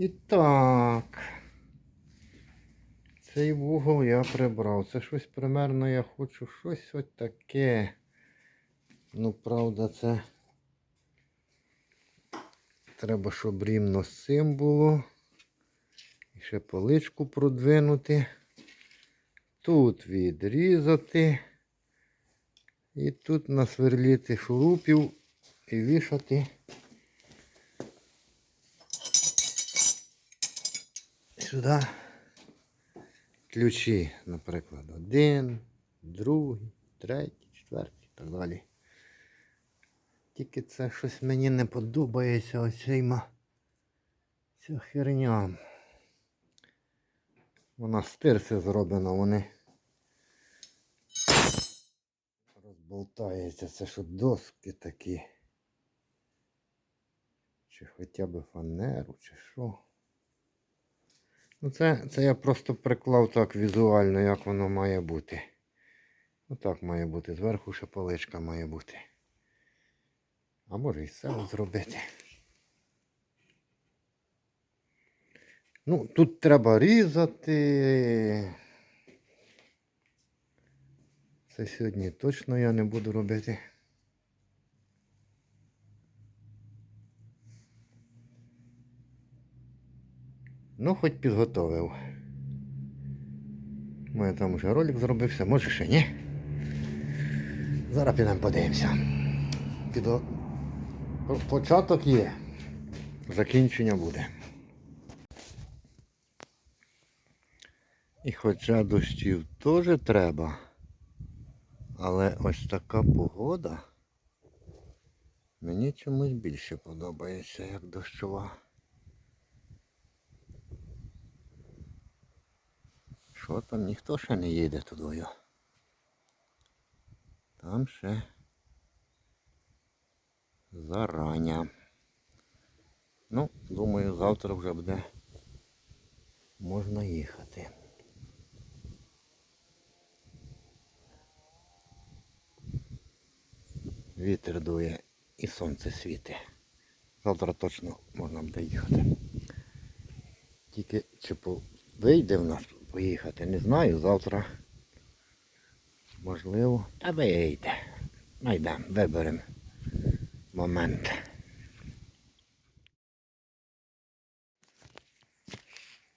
І так. Цей вугол я прибрав. Це щось примерно я хочу щось от таке. Ну, правда, це. Треба, щоб рівно з цим було. І ще поличку продвинути. Тут відрізати. І тут насверліти шурупів і вішати. Сюди ключі, наприклад, один, другий, третій, четвертий і так далі. Тільки це щось мені не подобається оцей ма. Ця херня. Вона з тирси зроблена, вони розболтається. Це що доски такі. Чи хоча б фанеру, чи що. Ну це, це я просто приклав так візуально, як воно має бути. Отак має бути. Зверху ще поличка має бути. А може і все зробити. Ну, тут треба різати. Це сьогодні точно я не буду робити. Ну, хоч підготовив. У там вже ролик зробився, може ще ні. Зараз підемо подивимося. Підо... Початок є. Закінчення буде. І хоча дощів теж треба, але ось така погода мені чомусь більше подобається, як дощова. Що ніхто ще не їде тудою. Там ще зарання. Ну, думаю, завтра вже буде можна їхати. Вітер дує і сонце світить. Завтра точно можна буде їхати. Тільки чи вийде в нас поїхати, не знаю. Завтра можливо. Та вийде. Найдемо, виберемо момент.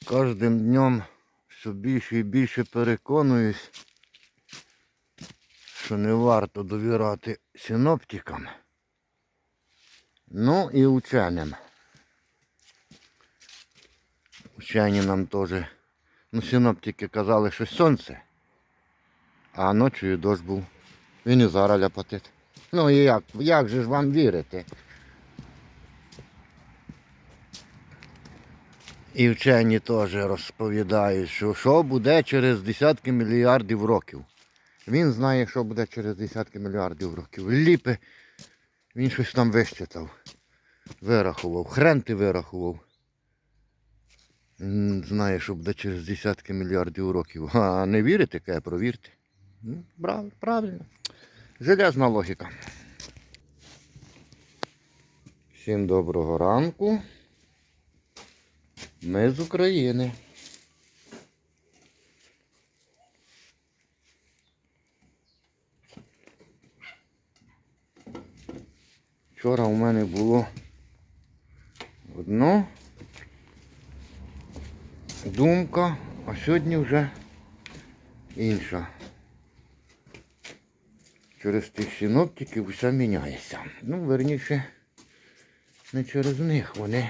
Кожним днем все більше і більше переконуюсь, що не варто довіряти синоптикам. Ну і ученим. Учені нам теж, ну синоптики казали, що сонце, а ночою дощ був. Він і зараз ляпотить. Ну і як, як же ж вам вірити? І вчені теж розповідають, що що буде через десятки мільярдів років. Він знає, що буде через десятки мільярдів років. Ліпе, він щось там вищитав, вирахував, хрен ти вирахував. Знає, що буде через десятки мільярдів років. А не вірите, каже, провірте. Ну, прав- Правильно. Железна логіка. Всім доброго ранку. Ми з України. Вчора у мене було одно думка, а сьогодні вже інша. Через тих синоптиків все міняється. Ну, верніше, не через них вони.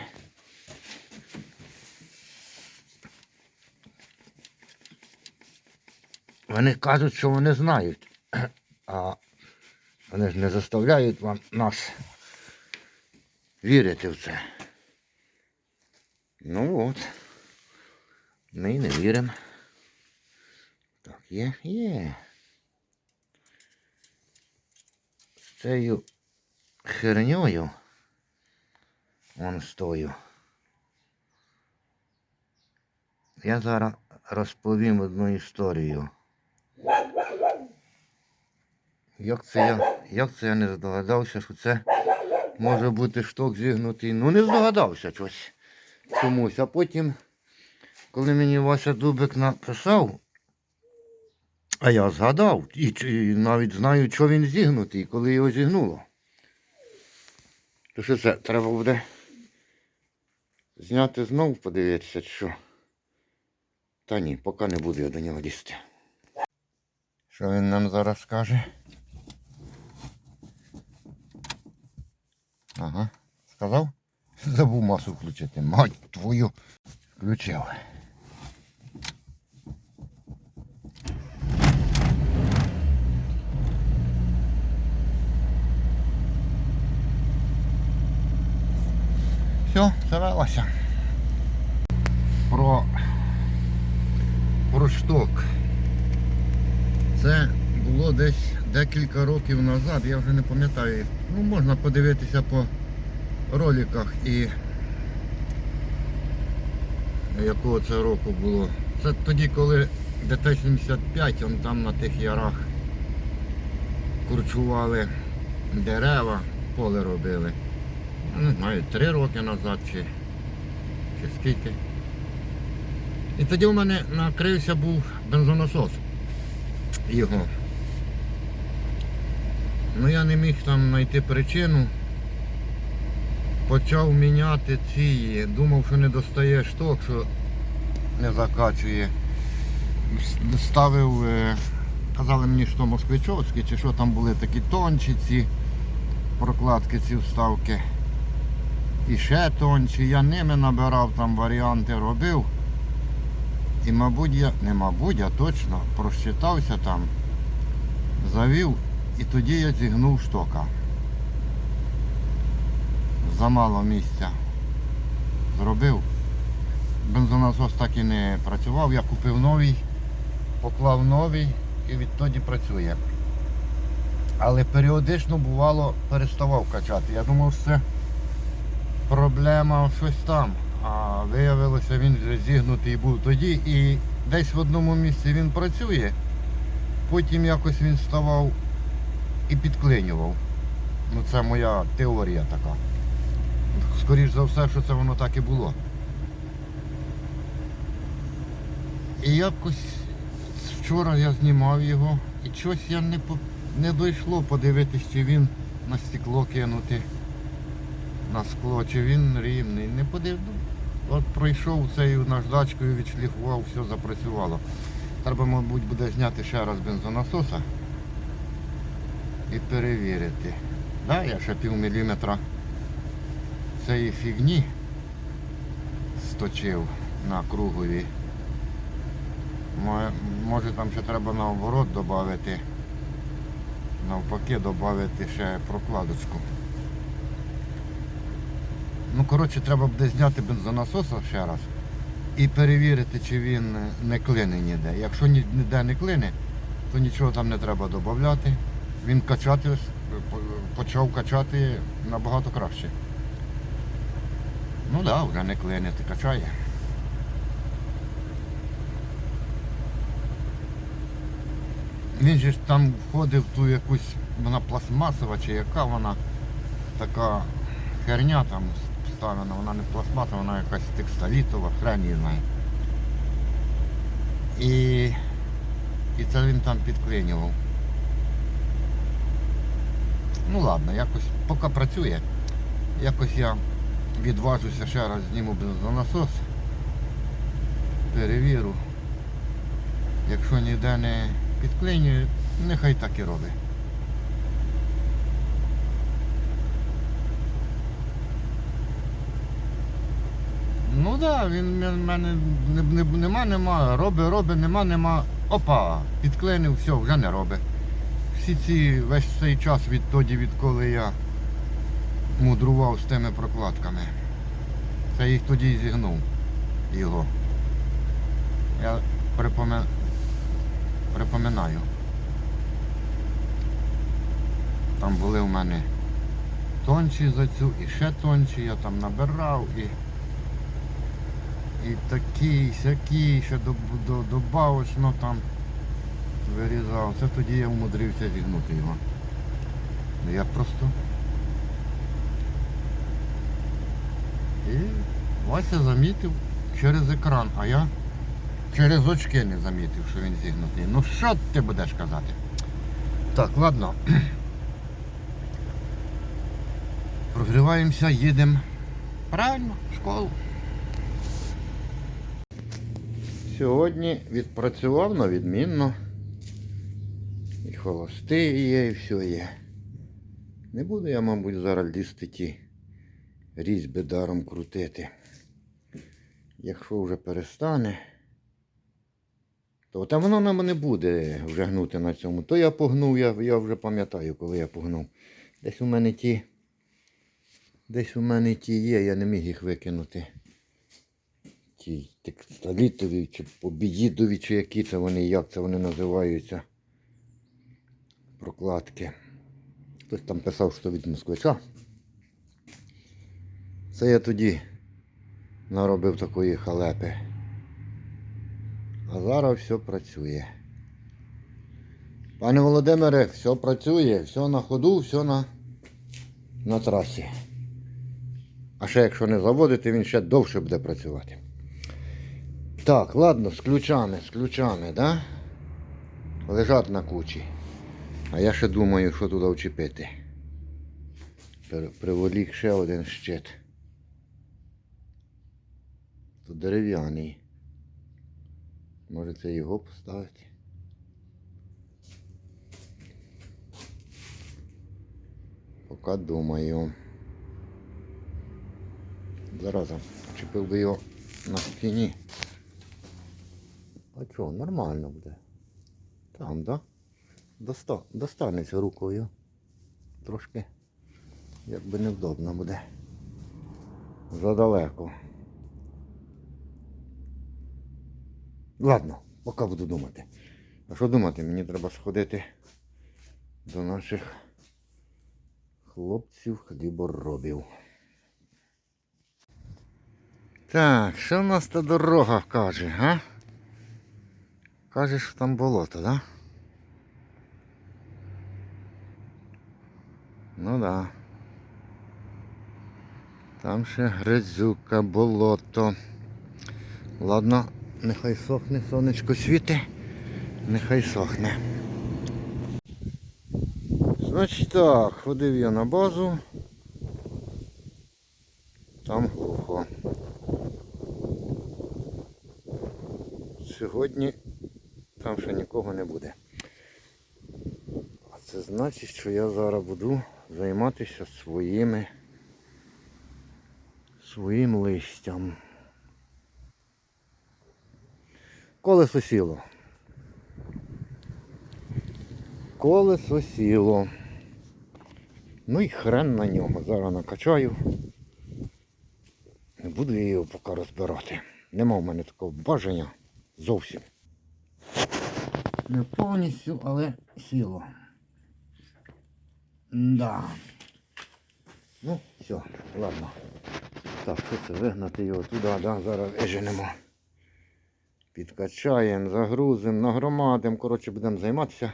Вони кажуть, що вони знають. А вони ж не заставляють вам нас вірити в це. Ну от. Ми не віримо. Так, є, є. З цією херньою вон стою. Я зараз розповім одну історію. Як це я, як це я не здогадався, що це може бути шток зігнутий? Ну не здогадався щось. чомусь. А потім, коли мені Вася Дубик написав, а я згадав і, і навіть знаю, що він зігнутий, коли його зігнуло. То що це треба буде зняти знов, подивитися, що. Та ні, поки не буду я до нього лізти. Що він нам зараз скаже? Ага, сказав? Забув масу включити. Мать твою включив. Все, завелося. Про, про. Це було десь декілька років назад, я вже не пам'ятаю. Ну, можна подивитися по роликах і якого це року було. Це тоді, коли ДТ-75, он там на тих ярах курчували дерева, поле робили. Ну, Не знаю, три роки назад чи, чи скільки. І тоді у мене накрився був бензонасос його. Ну я не міг там знайти причину. Почав міняти ці, думав, що не достає шток, що не закачує. Ставив, е, казали мені, що москвичовські, чи що там були такі тончі ці прокладки, ці вставки. І ще тончі. Я ними набирав там варіанти, робив. І мабуть я, не мабуть, а точно просчитався там, завів і тоді я зігнув штока. Замало місця зробив. Бензонасос так і не працював, я купив новий, поклав новий і відтоді працює. Але періодично бувало переставав качати. Я думав, що це проблема щось там. А виявилося, він вже зігнутий був тоді і десь в одному місці він працює, потім якось він ставав і підклинював. Ну це моя теорія така. Скоріш за все, що це воно так і було. І якось вчора я знімав його і щось я не, не дійшло подивитись, чи він на стекло кинути на скло, чи він рівний. Не подив... От пройшов цією наждачкою, відшліфував, все запрацювало. Треба, мабуть, буде зняти ще раз бензонасоса і перевірити. Да, я ще пів міліметра цієї фігні сточив на кругові. Може там ще треба наоборот додати, навпаки додати ще прокладочку. Ну, коротше, треба буде зняти бензонасоса ще раз і перевірити, чи він не клине ніде. Якщо ніде не клине, то нічого там не треба додати. Він качати, почав качати набагато краще. Ну так, да, вже не клине, ти качає. Він же ж там входив в ту якусь, вона пластмасова чи яка вона така херня там вставлена, вона не пластмасова, вона якась текстолітова, хрен її знає. І, і це він там підклинював. Ну ладно, якось поки працює. Якось я відважуся ще раз зніму бензонасос. Перевірю. Якщо ніде не підклинює, нехай так і робить. Да, він в мене не, не, нема, нема, робить, робить, нема, нема. Опа, підклинив, все, вже не робить. Всі ці весь цей час відтоді, відколи я мудрував з тими прокладками. Це їх тоді і зігнув його. Я припоми... припоминаю. Там були в мене тонші за цю і ще тонші, я там набирав і, і такі, і сякі, ще до, до, добавочно там вирізав. Це тоді я умудрився зігнути його. Ну, Я просто. І Вася замітив через екран, а я через очки не замітив, що він зігнутий. Ну що ти будеш казати? Так, ладно. Прогріваємося, їдемо. Правильно, в школу. Сьогодні відпрацював на відмінно. І холостий є, і все є. Не буду я, мабуть, зараз лізти ті різьби даром крутити. Якщо вже перестане, то та воно нам не буде вже гнути на цьому. То я погнув, я, я вже пам'ятаю, коли я погнув. Десь у мене ті. Десь у мене ті є, я не міг їх викинути. Ті текстолітові чи побідідові, чи які це вони, як це вони називаються. Прокладки. Хтось там писав, що від москвича. Це я тоді наробив такої халепи. А зараз все працює. Пане Володимире, все працює, все на ходу, все на, на трасі. А ще якщо не заводити, він ще довше буде працювати. Так, ладно, з ключами, з ключами, да? Лежать на кучі. А я ще думаю, що туди вчепити. Приволік ще один щит. Тут дерев'яний. Може це його поставити? Поки думаю. Зараза, чепив би його на стіні. А чого, нормально буде. Там, да? Доста... Достанеться рукою. Трошки якби невдобно буде. Задалеко. Ладно, поки буду думати. А що думати? Мені треба сходити до наших хлопців хліборобів. Так, що в нас та дорога каже, га? Каже, що там болото, да? Ну да. Там ще грязюка, болото. Ладно, нехай сохне, сонечко світи, нехай сохне. Значить так, ходив я на базу. Там глухо. Сьогодні там ще нікого не буде. А це значить, що я зараз буду займатися своїми своїм листям. Колесо сіло. Колесо сіло. Ну і хрен на ньому. Зараз накачаю. Не буду я його поки розбирати. Нема в мене такого бажання зовсім. Не повністю, але сіло. Да. Ну, все, ладно. Так, що це вигнати його туди, да, зараз виженемо. Підкачаємо, загрузимо, нагромадимо. Коротше, будемо займатися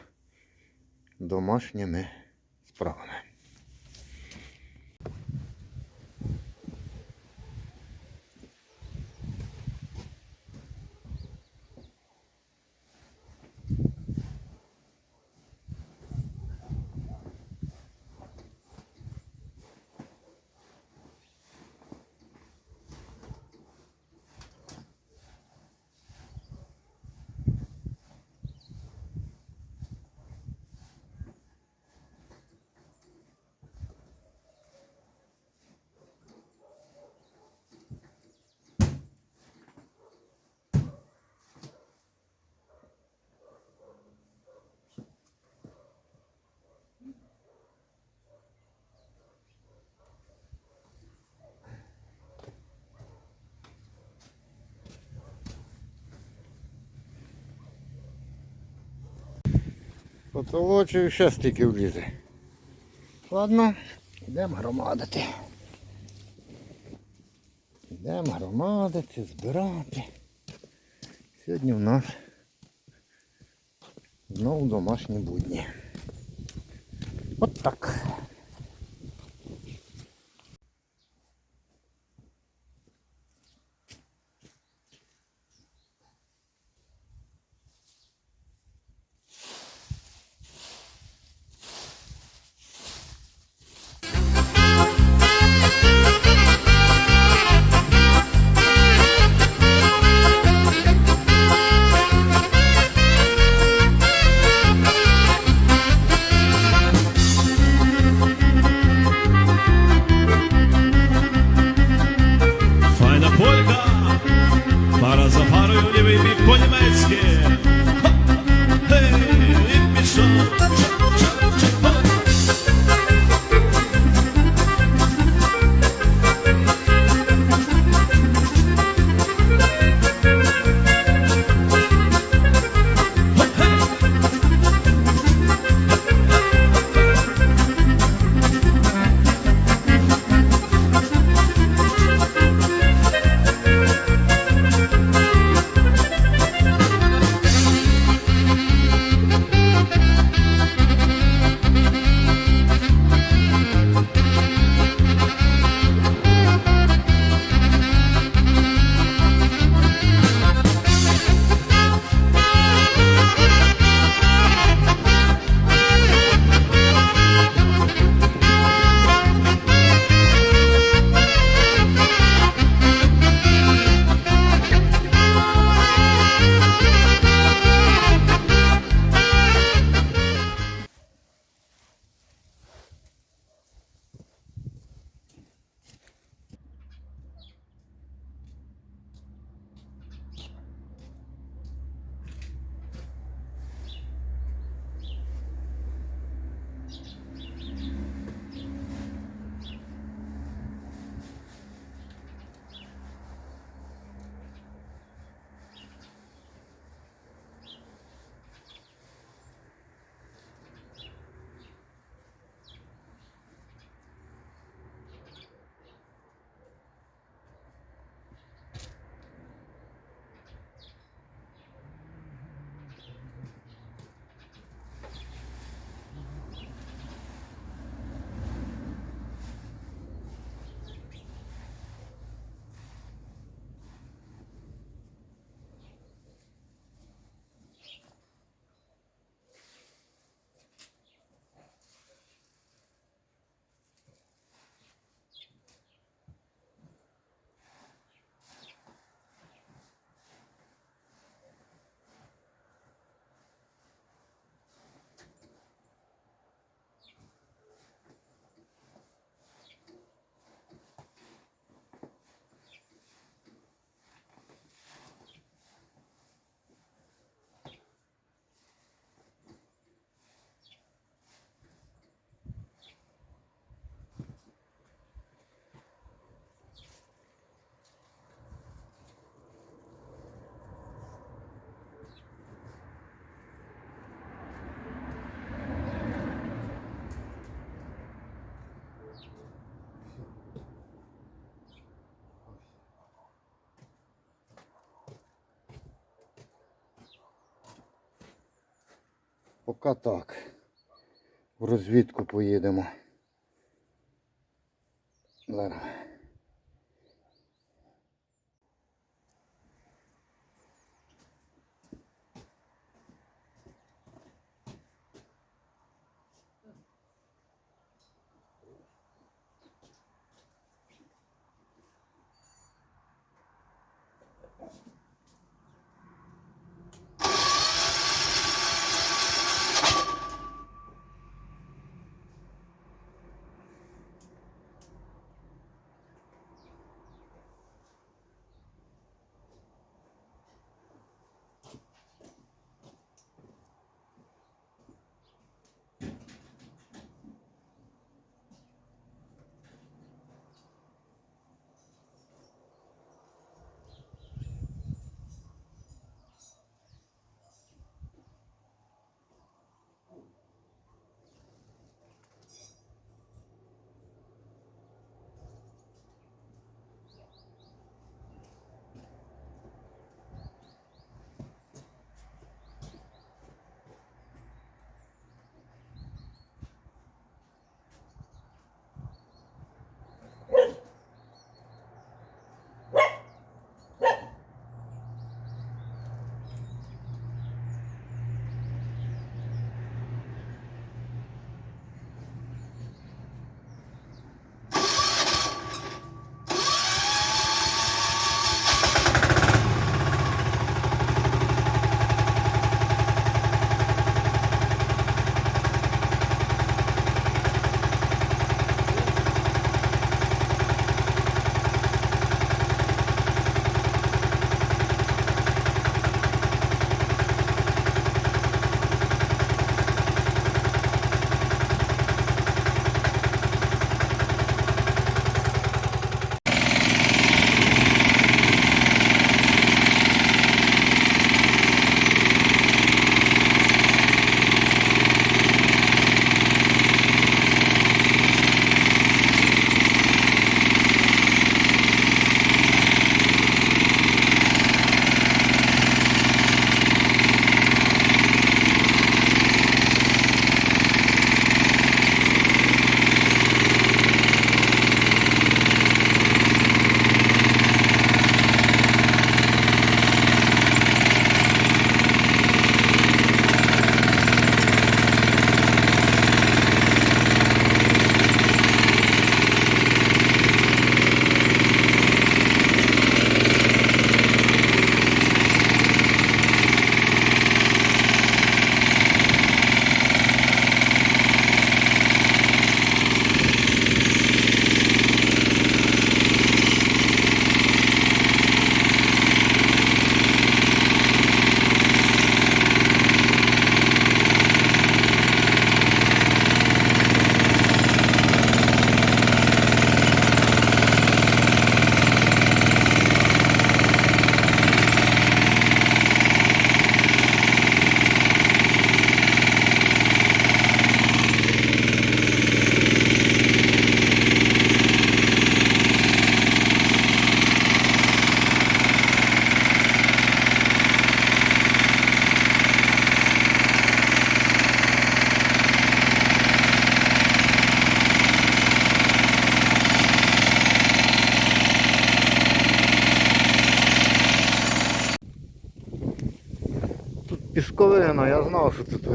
домашніми справами. Потолочую, ще стільки влізе. Ладно, йдемо громадити. Йдемо громадити, збирати. Сьогодні в нас знову домашні будні. От так. Поки так. В розвідку поїдемо. Зараз.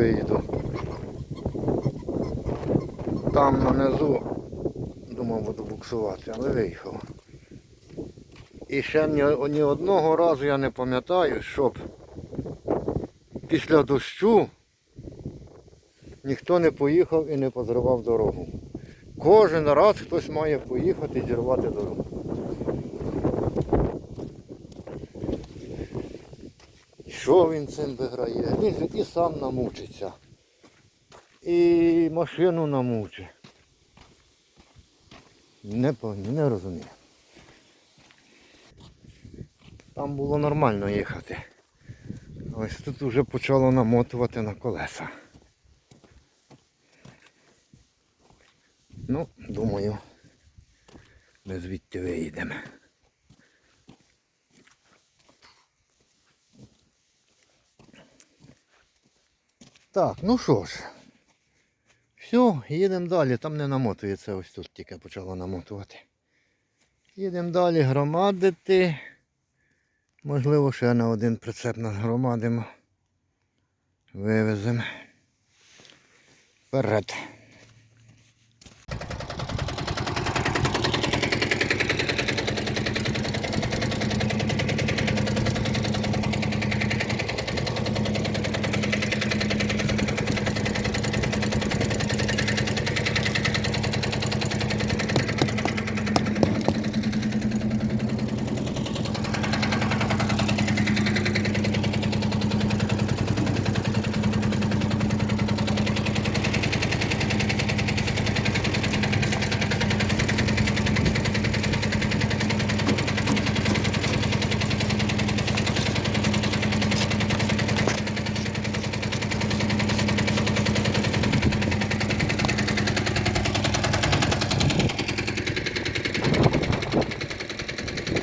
Виїду. Там нанизу думав буду буксувати, але виїхав. І ще ні, ні одного разу я не пам'ятаю, щоб після дощу ніхто не поїхав і не позривав дорогу. Кожен раз хтось має поїхати і зірвати дорогу. Що він цим виграє? Він же і сам намучиться. І машину намучить. Не, не розумію. Там було нормально їхати. Ось тут вже почало намотувати на колеса. Ну, думаю, ми звідти виїдемо. Так, ну що ж. Все, їдемо далі. Там не намотується, ось тут тільки почало намотувати. Їдемо далі громадити. Можливо, ще на один прицеп нас громадимо. Вивеземо. Вперед.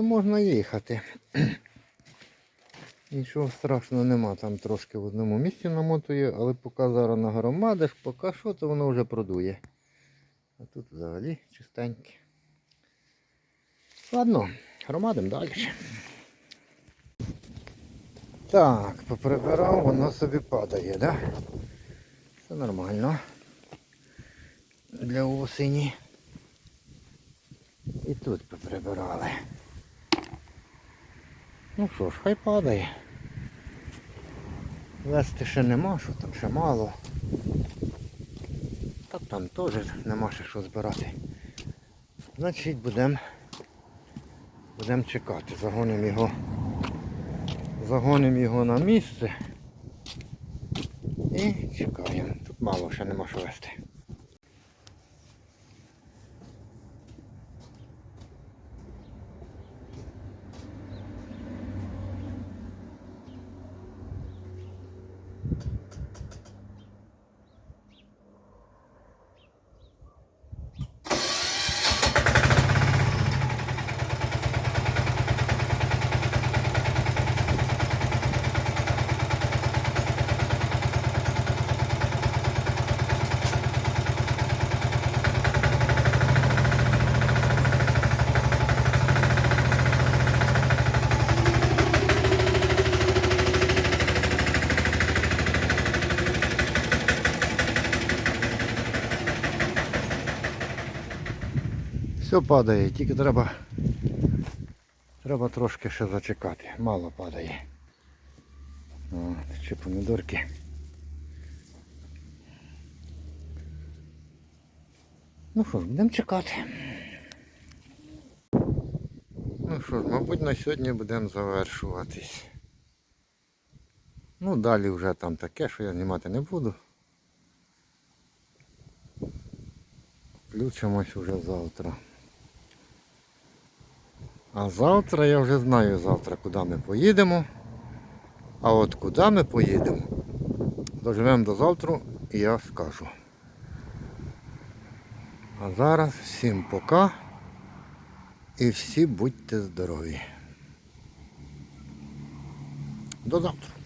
якби можна їхати. Нічого страшного нема, там трошки в одному місці намотує, але поки зараз нагромадиш, поки що, то воно вже продує. А тут взагалі чистеньке. Ладно, громадимо далі. Так, поприбирав, воно собі падає, да? Це нормально. Для осені. І тут поприбирали. Ну що ж, хай падає. Вести ще нема, що там ще мало. Так там теж нема ще що збирати. Значить будемо будем чекати. Загонимо його. Загонимо його на місце. І чекаємо. Тут мало ще нема що вести. Все падає, тільки треба, треба трошки ще зачекати. Мало падає. От, ще помідорки. Ну що ж, будемо чекати. Ну що ж, мабуть, на сьогодні будемо завершуватись. Ну, далі вже там таке, що я знімати не буду. Включимось вже завтра. А завтра я вже знаю завтра, куди ми поїдемо. А от куди ми поїдемо, доживемо до завтра і я скажу. А зараз всім пока і всі будьте здорові. До завтра.